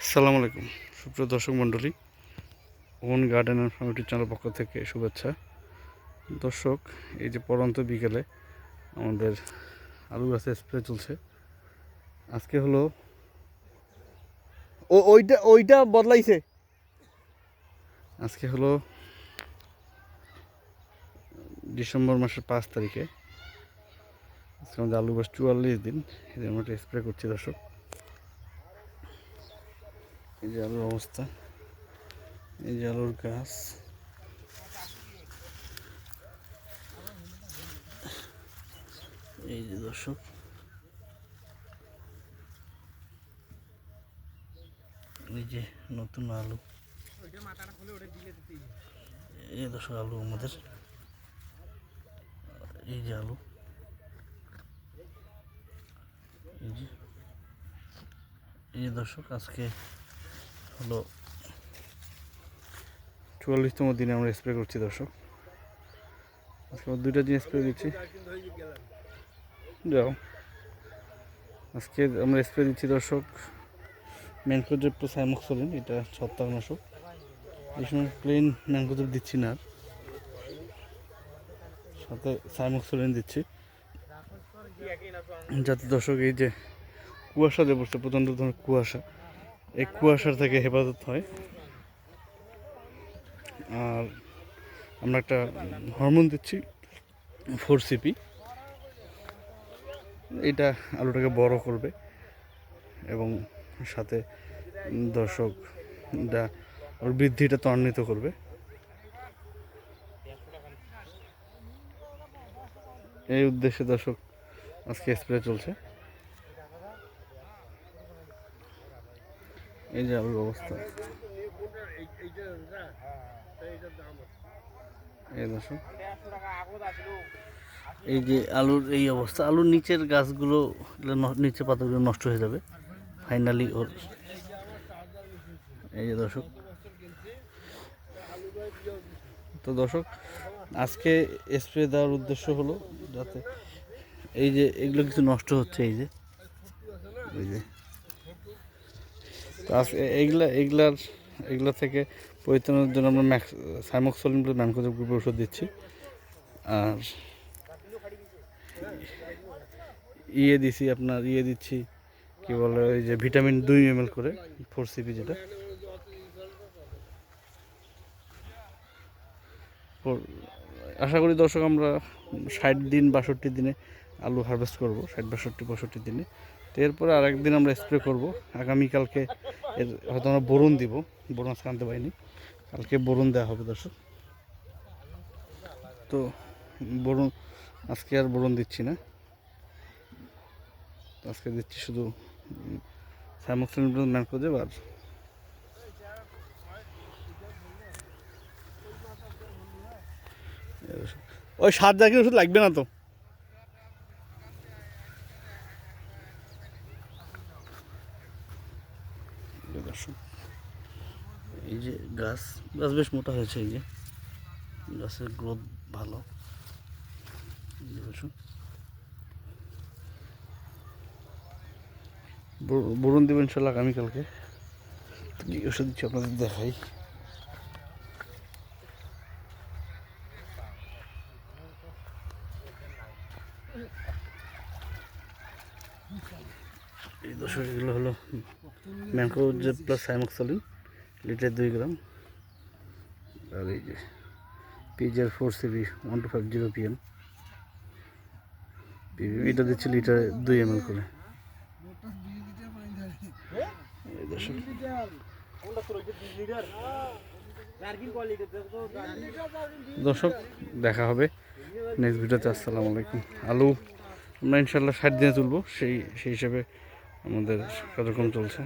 আসসালামু আলাইকুম। সুপ্রিয় দর্শক মণ্ডলী own garden and farm YouTube channel পক্ষ থেকে শুভেচ্ছা। দর্শক এই যে পরন্ত বিকেলে আমাদের আলু গাছে স্প্রে চলছে। আজকে হলো ও ওইটা ওইটা বদলাইছে। আজকে হলো ডিসেম্বর মাসের পাঁচ তারিখে। আজকে আমাদের আলু গাছ চুয়াল্লিশ দিন এদের আমরা স্প্রে করছি দর্শক। এই যে আলুর অবস্থা। এই যে আলুর গাছ। এই যে দর্শক। এই যে নতুন আলু। এই দর্শক, আলু আমাদের। এই যে আলু। এই যে দর্শক, আজকে হলো চুয়াল্লিশতম দিনে আমরা স্প্রে করছি, দর্শক। আজকে আমরা দুইটা দিন স্প্রে দিচ্ছি। যাও। আজকে আমরা স্প্রে দিচ্ছি, দর্শক, ম্যানকোজেব তো সাইমক্সলিন, এটা ছত্রাকনাশক। এই সময় প্লেন ম্যানকোজেব দিচ্ছি না। সাথে সাইমক্সলিন দিচ্ছি। যাতে দর্শক, এই যে কুয়াশা যে পড়ছে প্রচণ্ড ধরনের কুয়াশা। এই কুয়াশার থেকে হেফাজত হয়। আর আমরা একটা হরমোন দিচ্ছি, ফোর সিপি। এটা আলুটাকে বড় করবে এবং সাথে দর্শক এটা ওর বৃদ্ধিটা ত্বরান্বিত করবে। এই উদ্দেশ্যে দর্শক, আজকে স্প্রে চলছে। এই যে আলুর অবস্থা। এই এই যে আলুর এই অবস্থা, আলুর নিচের গাছগুলো, এগুলো ন- পাতাগুলো নষ্ট হয়ে যাবে। ফাইনালি ওর এই যে দর্শক, তো দর্শক, আজকে স্প্রে দেওয়ার উদ্দেশ্য হলো যাতে এই যে এগুলো কিছু নষ্ট হচ্ছে, এই যে এই যে। তো আজকে এইগুলা, এইগুলার এগুলা থেকে পরিত্রাণের জন্য আমরা ম্যাক্স সাইমক্সলিন বলে ম্যানকোজেব গ্রুপের ওষুধ দিচ্ছি। আর ইয়ে দিছি আপনার ইয়ে দিচ্ছি, কি বলে, ওই যে ভিটামিন দুই এম করে ফোর সিপি যেটা। আশা করি দর্শক, আমরা ষাট দিন, বাষট্টি দিনে আলু হারভেস্ট করব, ষাট, বাষট্টি, পঁয়ষট্টি দিনে। তো এরপরে আর একদিন আমরা স্প্রে করব। আগামীকালকে এর হয়তো আমরা বরুণ দিব। বরুণ আজকে আনতে পারিনি। কালকে বরুণ দেওয়া হবে দর্শক। তো বরুণ আজকে আর বরুণ দিচ্ছি না। আজকে দিচ্ছি শুধু স্যামক্সিন ম্যান করে আর ওই সাত জায়গায় ওষুধ লাগবে না তো এই যে দর্শক, এই যে গাছ গাছ বেশ মোটা হয়েছে, এই যে। গাছের গ্রোথ ভালো। বরুণ দেবেন ইনশাল্লাহ আগামীকালকে। তো কি ওষুধ দিচ্ছি, আপনাদের দেখাই। এই দর্শক এগুলো হলো ম্যানকো যে প্লাস সাইমক্সলিন লিটার দুই গ্রাম। আর এই যে পিজার four C B, one two five zero PM. এটা দিচ্ছি লিটার দুই এম করে। দর্শক, দেখা হবে। নেক্সট ভিডিওতে আসসালামু আলাইকুম। আলু আমরা ইনশাল্লাহ ষাট দিনে তুলবো, সেই সেই হিসাবে আমাদের কার্যক্রম চলছে।